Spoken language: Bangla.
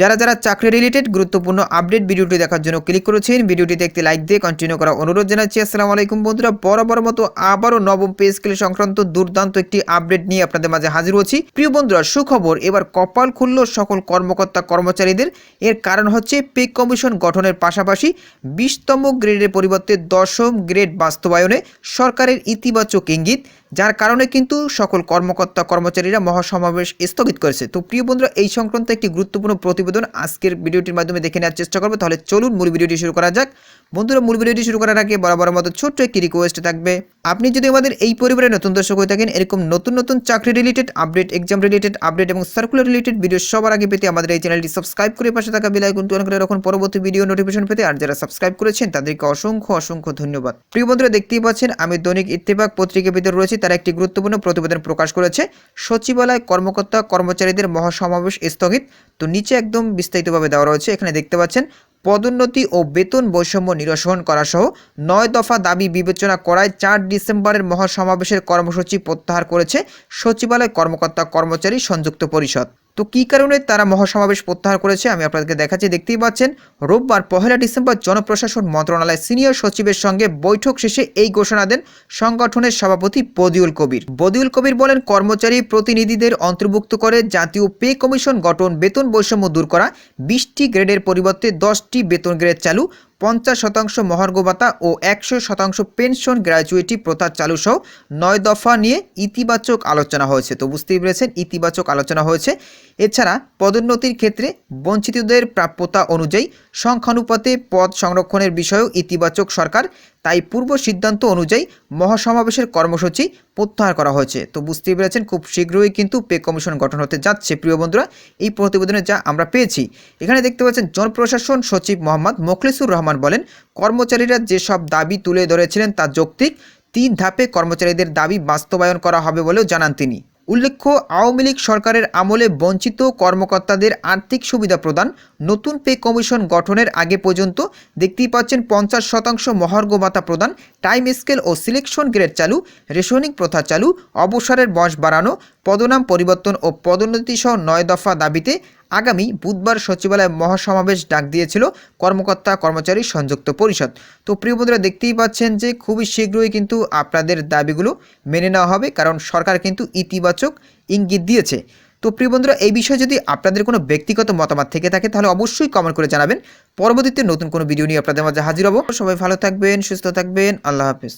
যারা যারা চাকরি রিলেটেড গুরুত্বপূর্ণ আপডেট ভিডিওটি দেখার জন্য ক্লিক করেছেন ভিডিওটি দেখতে লাইক দিয়ে কন্টিনিউ করা অনুরোধ জানাচ্ছি। আসসালামু আলাইকুম বন্ধুরা বরাবর মতো আবারও নবম পে স্কেল সংক্রান্ত দুর্দান্ত একটি আপডেট নিয়ে আপনাদের মাঝে হাজির হচ্ছি। প্রিয় বন্ধুরা, সুখবর, এবার কপাল খুলল সকল কর্মকর্তা কর্মচারীদের। এর কারণ হচ্ছে পে কমিশন গঠনের পাশাপাশি বিশতম গ্রেডের পরিবর্তে দশম গ্রেড বাস্তবায়নে সরকারের ইতিবাচক ইঙ্গিত। যার কারণে কিন্তু সকল কর্মকর্তা, কর্মচারীরা মহাসমাবেশ স্থগিত করেছে। তো প্রিয় বন্ধুরা, এই সংক্রান্ত একটি গুরুত্বপূর্ণ প্রতিবেদন আজকের ভিডিওটির মাধ্যমে দেখে নেওয়ার চেষ্টা করবে। তাহলে চলুন মূল ভিডিওটি শুরু করা যাক। বন্ধুরা, মূল ভিডিওটি শুরু করার আগে বরাবর মতো ছোট্ট একটি রিকোয়েস্ট থাকবে। আপনি যদি আমাদের এই পরিবারে নতুন দর্শক হয়ে থাকেন, এরকম নতুন নতুন চাকরি related update exam related update এবং সার্কুলার রিলেটেড ভিডিও সবার আগে পেতে আমাদের এই চ্যানেলটি সাবস্ক্রাইব করে পাশে থাকা বেল আইকনটি অন করে রাখুন। পরবর্তী ভিডিও নোটিফিকেশন পেতে আর যারা সাবস্ক্রাইব করেছেন, তাদেরকে অসংখ্য অসংখ্য ধন্যবাদ। প্রিয় বন্ধুরা, দেখতেই পাচ্ছেন আমি দৈনিক ইত্তেফাক পত্রিকা ভিতরে রয়েছে, তারা একটি গুরুত্বপূর্ণ প্রতিবেদন প্রকাশ করেছে। সচিবালয় কর্মকর্তা কর্মচারীদের মহাসমাবেশ স্থগিত। তো নিচে একদম বিস্তারিতভাবে দেওয়া রয়েছে, এখানে দেখতে পাচ্ছেন পদোন্নতি ও বেতন বৈষম্য নিরসন করাসহ নয় দফা দাবি বিবেচনা করায় চার ডিসেম্বরের মহাসমাবেশের কর্মসূচি প্রত্যাহার করেছে সচিবালয় কর্মকর্তা কর্মচারী সংযুক্ত পরিষদ। তো কী কারণে তারা মহাসমাবেশ প্রত্যাহার করেছে আমি আপনাদেরকে দেখাচ্ছি, দেখতেই পাচ্ছেন, রোববার পহেলা ডিসেম্বর জনপ্রশাসন মন্ত্রণালয় সিনিয়র সচিবের সঙ্গে বৈঠক শেষে এই ঘোষণা দেন সংগঠনের সভাপতি বদিউল কবির। বদিউল কবির বলেন, কর্মচারী প্রতিনিধিদের অন্তর্ভুক্ত করে জাতীয় পে কমিশন গঠন বেতন বৈষম্য দূর করা, বিশটি গ্রেডের পরিবর্তে দশটি বেতন গ্রেড চালু পঞ্চাশ শতাংশ মহার্ঘ ভাতা ও একশো শতাংশ পেনশন গ্র্যাজুয়েটি প্রথা চালু সহ নয় দফা নিয়ে ইতিবাচক আলোচনা হয়েছে। তো বুঝতেই পেরেছেন, ইতিবাচক আলোচনা হয়েছে। এছাড়া পদোন্নতির ক্ষেত্রে বঞ্চিতদের প্রাপ্যতা অনুযায়ী সংখ্যানুপাতে পদ সংরক্ষণের বিষয়েও ইতিবাচক সরকার তাই পূর্ব সিদ্ধান্ত অনুযায়ী মহাসমাবেশের কর্মসূচি প্রত্যাহার করা হয়েছে। তো বুঝতেই পেরেছেন, খুব শীঘ্রই কিন্তু পে কমিশন গঠন হতে যাচ্ছে। প্রিয় বন্ধুরা, এই প্রতিবেদনে যা আমরা পেয়েছি, এখানে দেখতে পাচ্ছেন জনপ্রশাসন সচিব মোহাম্মদ মোখলেসুর রহমান বলেন, কর্মচারীরা যেসব দাবি তুলে ধরেছিলেন তা যৌক্তিক। তিন ধাপে কর্মচারীদের দাবি বাস্তবায়ন করা হবে বলেও জানান তিনি। উল্লেখ্য, আওয়ামী লীগ সরকারের আমলে বঞ্চিত কর্মকর্তাদের আর্থিক সুবিধা প্রদান, নতুন পে কমিশন গঠনের আগে পর্যন্ত দেখতেই পাচ্ছেন পঞ্চাশ শতাংশ মহার্ঘ ভাতা প্রদান, টাইম স্কেল ও সিলেকশন গ্রেড চালু, রেশনিং প্রথা চালু, অবসরের বয়স বাড়ানো, পদনাম পরিবর্তন ও পদোন্নতি সহ নয় দফা দাবিতে আগামী বুধবার সচিবালয়ে মহাসমাবেশ ডাক দিয়েছিল কর্মকর্তা কর্মচারী সংযুক্ত পরিষদ। তো প্রিয় বন্ধুরা, দেখতেই পাচ্ছেন যে খুবই শীঘ্রই কিন্তু আপনাদের দাবিগুলো মেনে নেওয়া হবে, কারণ সরকার কিন্তু ইতিবাচক ইঙ্গিত দিয়েছে। তো প্রিয় বন্ধুরা, এই বিষয়ে যদি আপনাদের কোনো ব্যক্তিগত মতামত থেকে থাকে, তাহলে অবশ্যই কমেন্ট করে জানাবেন। পরবর্তীতে নতুন কোনো ভিডিও নিয়ে আপনাদের মাঝে হাজির হব। সবাই ভালো থাকবেন, সুস্থ থাকবেন, আল্লাহ হাফেজ।